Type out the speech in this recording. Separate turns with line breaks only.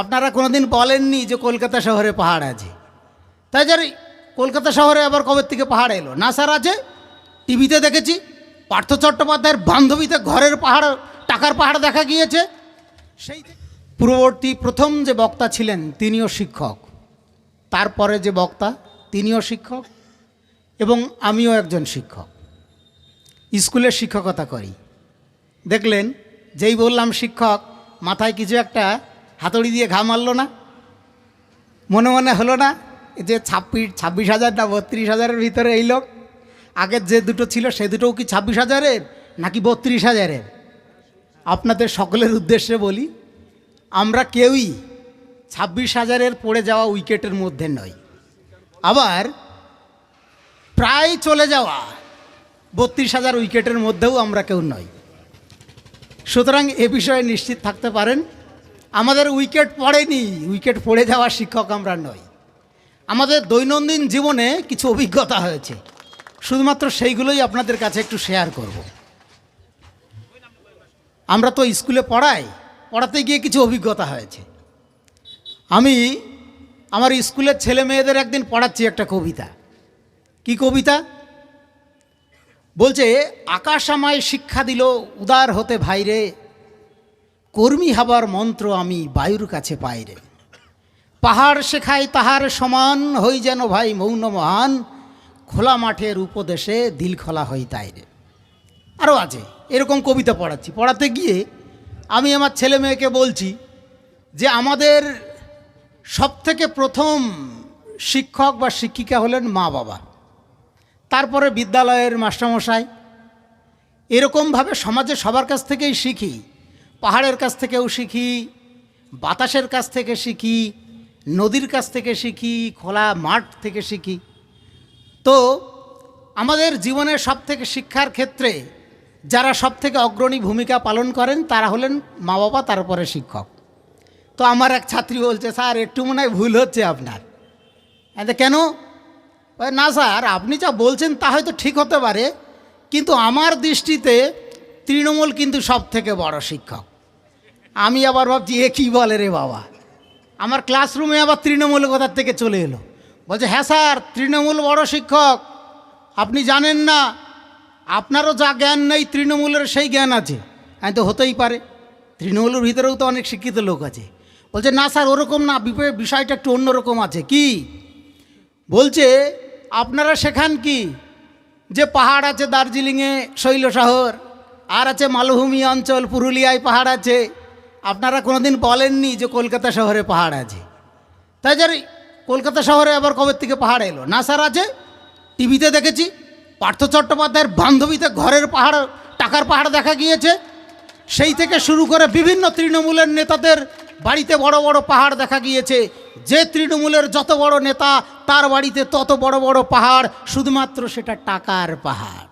আপনারা কোনোদিন বলেননি যে কলকাতা শহরে পাহাড় আছে। তাই যার কলকাতা শহরে আবার কবে থেকে পাহাড় এলো? না স্যার আছে, টিভিতে দেখেছি, পার্থ চট্টোপাধ্যায়ের বান্ধবীতে ঘরের পাহাড়, টাকার পাহাড় দেখা গিয়েছে। সেই পূর্ববর্তী প্রথম যে বক্তা ছিলেন, তিনিও শিক্ষক। তারপরে যে বক্তা, তিনিও শিক্ষক এবং আমিও একজন শিক্ষক। স্কুলের শিক্ষকতা করি। দেখলেন, যেই বললাম শিক্ষক, মাথায় কিছু একটা হাতুড়ি দিয়ে ঘা মারলো না? মনে মনে হলো না যে ছাব্বিশ ছাব্বিশ হাজার না বত্রিশ হাজারের ভিতরে এই লোক? আগের যে দুটো ছিল সে দুটোও কি ছাব্বিশ হাজারের নাকি বত্রিশ হাজারের? আপনাদের সকলের উদ্দেশ্যে বলি, আমরা কেউই ছাব্বিশ হাজারের পড়ে যাওয়া উইকেটের মধ্যে নই। আবার প্রায় চলে যাওয়া বত্রিশ হাজার উইকেটের মধ্যেও আমরা কেউ নই। সুতরাং এ বিষয়ে নিশ্চিত থাকতে পারেন আমাদের উইকেট পড়েনি, উইকেট পড়ে যাওয়া শিক্ষক আমরা নই। আমাদের দৈনন্দিন জীবনে কিছু অভিজ্ঞতা হয়েছে। শুধুমাত্র সেইগুলোই আপনাদের কাছে একটু শেয়ার করব। আমরা তো স্কুলে পড়াই, পড়াতে গিয়ে কিছু অভিজ্ঞতা হয়েছে। আমি আমার স্কুলের ছেলে মেয়েদের একদিন পড়াচ্ছি একটা কবিতা। কি কবিতা? বলছে, আকাশ আমায় শিক্ষা দিল, উদার হতে ভাইরে কর্মী হবার মন্ত্র আমি বায়ুর কাছে পাইরে পাহাড় শেখাই তাহার সমান হই যেন ভাই মৌন মহান, খোলা মাঠের উপদেশে দিল খোলা হই তাইরে আরও আছে, এরকম কবিতা পড়াচ্ছি। পড়াতে গিয়ে আমি আমার ছেলে মেয়েকে বলছি যে আমাদের সবথেকে প্রথম শিক্ষক বা শিক্ষিকা হলেন মা বাবা। তারপরে বিদ্যালয়ের মাস্টারমশাই। এরকমভাবে সমাজে সবার কাছ থেকেই শিখি। পাহাড়ের কাছ থেকেও শিখি, বাতাসের কাছ থেকে শিখি, নদীর কাছ থেকে শিখি, খোলা মাঠ থেকে শিখি। তো আমাদের জীবনের সব থেকে শিক্ষার ক্ষেত্রে যারা সব থেকে অগ্রণী ভূমিকা পালন করেন, তারা হলেন মা বাবা তারপরে শিক্ষক। তো আমার এক ছাত্রী বলছে, স্যার, একটু মনে হয় ভুল হচ্ছে আপনার। কেন? না স্যার, আপনি যা বলছেন তা হয়তো ঠিক হতে পারে, কিন্তু আমার দৃষ্টিতে তৃণমূল কিন্তু সব থেকে বড় শিক্ষক। আমি আবার ভাবছি, এ কী বলে রে বাবা? আমার ক্লাসরুমে আবার তৃণমূল কোথার থেকে চলে এলো। বলছে হ্যাঁ স্যার, তৃণমূল বড় শিক্ষক। আপনি জানেন না, আপনারও যা জ্ঞান নেই, তৃণমূলের সেই জ্ঞান আছে। হ্যাঁ তো হতেই পারে। তৃণমূলের ভিতরেও তো অনেক শিক্ষিত লোক আছে। বলছে, না স্যার, ওরকম না বিষয়টা একটু অন্যরকম আছে। কি? বলছে, আপনারা শেখান কি? যে পাহাড় আছে দার্জিলিংয়ে শৈল শহর আর আছে মালভূমি অঞ্চল, পুরুলিয়ায় পাহাড় আছে। আপনারা কোনোদিন বলেননি যে কলকাতা শহরে পাহাড় আছে। তাই যার কলকাতা শহরে আবার কবে থেকে পাহাড় এলো? না স্যার আছে, টিভিতে দেখেছি, পার্থ চট্টোপাধ্যায়ের বান্ধবীতে ঘরের পাহাড়, টাকার পাহাড় দেখা গিয়েছে। সেই থেকে শুরু করে বিভিন্ন তৃণমূলের নেতাদের বাড়িতে বড় বড় পাহাড় দেখা গিয়েছে। যে তৃণমূলের যত বড় নেতা, তার বাড়িতে তত বড় বড় পাহাড়, শুধুমাত্র সেটা টাকার পাহাড়।